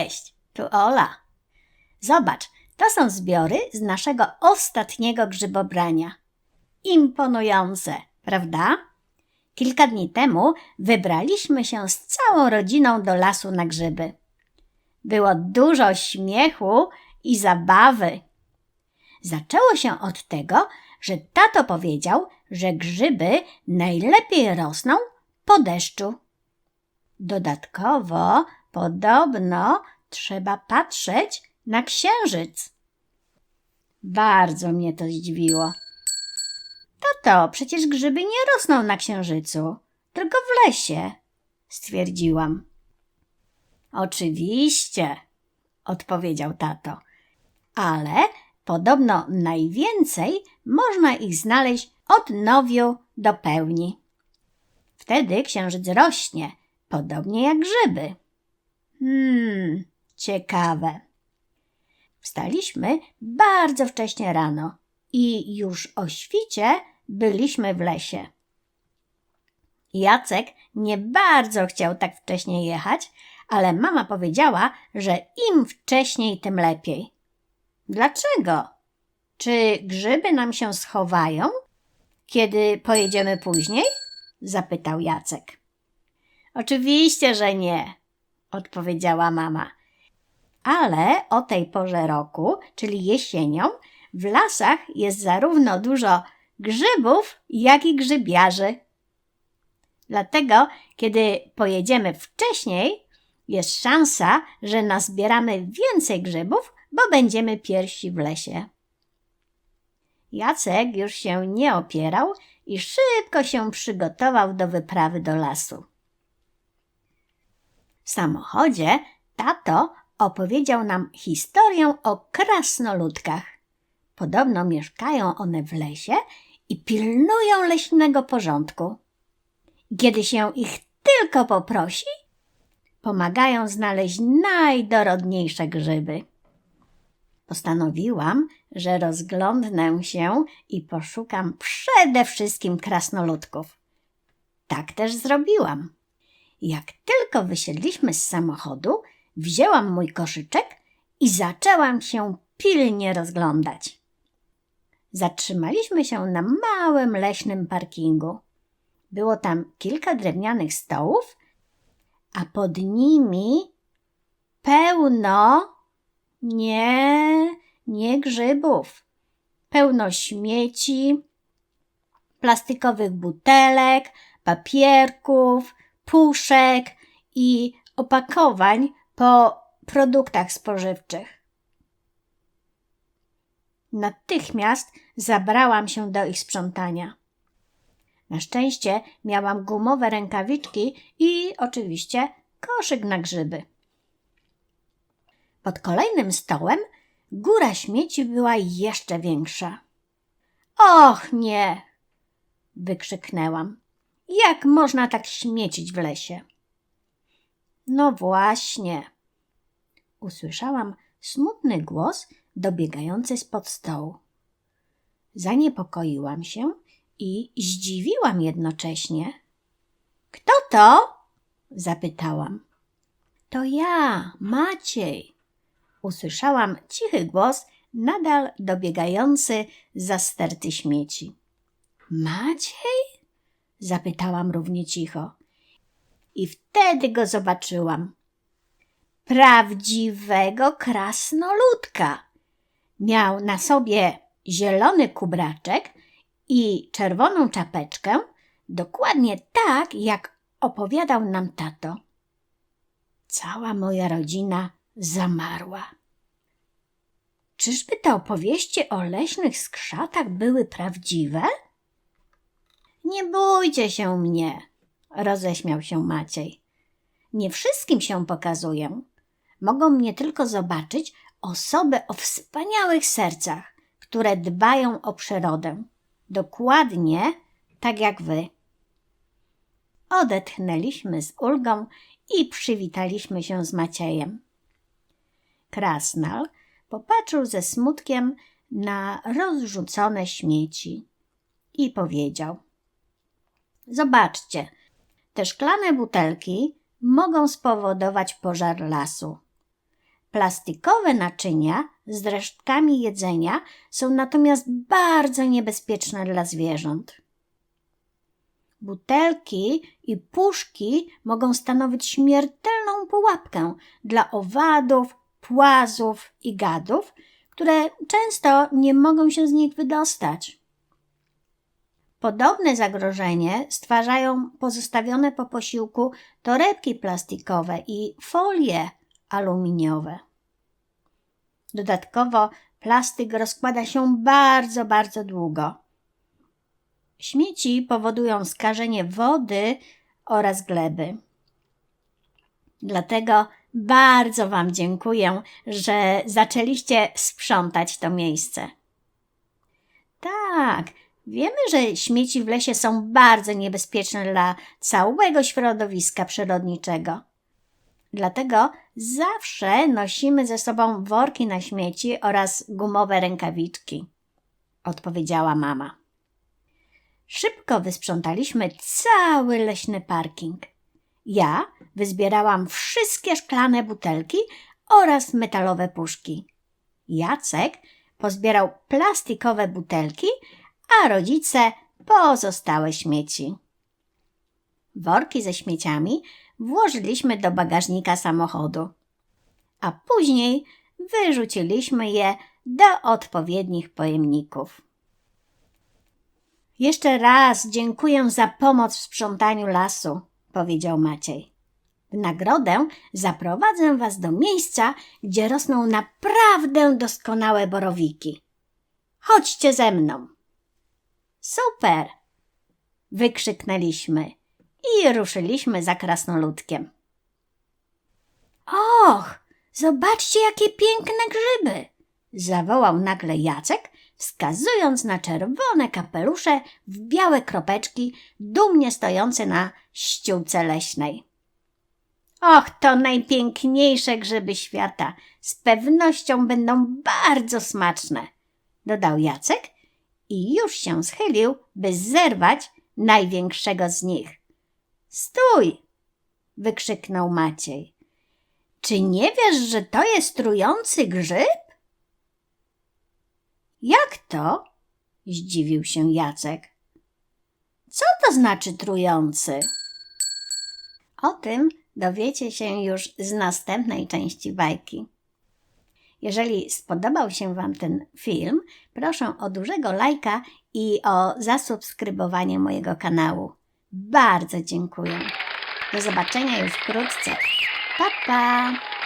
Cześć, tu Ola. Zobacz, to są zbiory z naszego ostatniego grzybobrania. Imponujące, prawda? Kilka dni temu wybraliśmy się z całą rodziną do lasu na grzyby. Było dużo śmiechu i zabawy. Zaczęło się od tego, że tato powiedział, że grzyby najlepiej rosną po deszczu. Dodatkowo, podobno, trzeba patrzeć na księżyc. Bardzo mnie to zdziwiło. Tato, przecież grzyby nie rosną na księżycu, tylko w lesie, stwierdziłam. Oczywiście, odpowiedział tato, ale podobno najwięcej można ich znaleźć od nowiu do pełni. Wtedy księżyc rośnie, podobnie jak grzyby. Hmm, ciekawe. Wstaliśmy bardzo wcześnie rano i już o świcie byliśmy w lesie. Jacek nie bardzo chciał tak wcześnie jechać, ale mama powiedziała, że im wcześniej, tym lepiej. Dlaczego? Czy grzyby nam się schowają, kiedy pojedziemy później? zapytał Jacek. Oczywiście, że nie, odpowiedziała mama. Ale o tej porze roku, czyli jesienią, w lasach jest zarówno dużo grzybów, jak i grzybiarzy. Dlatego, kiedy pojedziemy wcześniej, jest szansa, że nazbieramy więcej grzybów, bo będziemy pierwsi w lesie. Jacek już się nie opierał i szybko się przygotował do wyprawy do lasu. W samochodzie tato opowiedział nam historię o krasnoludkach. Podobno mieszkają one w lesie i pilnują leśnego porządku. Kiedy się ich tylko poprosi, pomagają znaleźć najdorodniejsze grzyby. Postanowiłam, że rozglądnę się i poszukam przede wszystkim krasnoludków. Tak też zrobiłam. Jak tylko wysiedliśmy z samochodu, wzięłam mój koszyczek i zaczęłam się pilnie rozglądać. Zatrzymaliśmy się na małym leśnym parkingu. Było tam kilka drewnianych stołów, a pod nimi pełno nie, nie grzybów. Pełno śmieci, plastikowych butelek, papierków, puszek i opakowań po produktach spożywczych. Natychmiast zabrałam się do ich sprzątania. Na szczęście miałam gumowe rękawiczki i oczywiście koszyk na grzyby. Pod kolejnym stołem góra śmieci była jeszcze większa. Och nie! wykrzyknęłam. Jak można tak śmiecić w lesie? No właśnie. Usłyszałam smutny głos dobiegający spod stołu. Zaniepokoiłam się i zdziwiłam jednocześnie. Kto to? zapytałam. To ja, Maciej. Usłyszałam cichy głos, nadal dobiegający za sterty śmieci. Maciej? Zapytałam równie cicho. I wtedy go zobaczyłam. Prawdziwego krasnoludka. Miał na sobie zielony kubraczek i czerwoną czapeczkę, dokładnie tak, jak opowiadał nam tato. Cała moja rodzina zamarła. Czyżby te opowieści o leśnych skrzatach były prawdziwe? Nie bójcie się mnie, roześmiał się Maciej. Nie wszystkim się pokazuję. Mogą mnie tylko zobaczyć osoby o wspaniałych sercach, które dbają o przyrodę. Dokładnie tak jak wy. Odetchnęliśmy z ulgą i przywitaliśmy się z Maciejem. Krasnal popatrzył ze smutkiem na rozrzucone śmieci i powiedział: Zobaczcie, te szklane butelki mogą spowodować pożar lasu. Plastikowe naczynia z resztkami jedzenia są natomiast bardzo niebezpieczne dla zwierząt. Butelki i puszki mogą stanowić śmiertelną pułapkę dla owadów, płazów i gadów, które często nie mogą się z nich wydostać. Podobne zagrożenie stwarzają pozostawione po posiłku torebki plastikowe i folie aluminiowe. Dodatkowo plastyk rozkłada się bardzo, bardzo długo. Śmieci powodują skażenie wody oraz gleby. Dlatego bardzo Wam dziękuję, że zaczęliście sprzątać to miejsce. Tak, wiemy, że śmieci w lesie są bardzo niebezpieczne dla całego środowiska przyrodniczego. Dlatego zawsze nosimy ze sobą worki na śmieci oraz gumowe rękawiczki, odpowiedziała mama. Szybko wysprzątaliśmy cały leśny parking. Ja wyzbierałam wszystkie szklane butelki oraz metalowe puszki. Jacek pozbierał plastikowe butelki, a rodzice pozostałe śmieci. Worki ze śmieciami włożyliśmy do bagażnika samochodu, a później wyrzuciliśmy je do odpowiednich pojemników. Jeszcze raz dziękuję za pomoc w sprzątaniu lasu, powiedział Maciej. W nagrodę zaprowadzę was do miejsca, gdzie rosną naprawdę doskonałe borowiki. Chodźcie ze mną. Super! wykrzyknęliśmy i ruszyliśmy za krasnoludkiem. Och, zobaczcie, jakie piękne grzyby! zawołał nagle Jacek, wskazując na czerwone kapelusze w białe kropeczki, dumnie stojące na ściółce leśnej. Och, to najpiękniejsze grzyby świata. Z pewnością będą bardzo smaczne, dodał Jacek i już się schylił, by zerwać największego z nich. Stój! wykrzyknął Maciej. Czy nie wiesz, że to jest trujący grzyb? Jak to? zdziwił się Jacek. Co to znaczy trujący? O tym dowiecie się już z następnej części bajki. Jeżeli spodobał się Wam ten film, proszę o dużego lajka i o zasubskrybowanie mojego kanału. Bardzo dziękuję. Do zobaczenia już wkrótce. Pa, pa!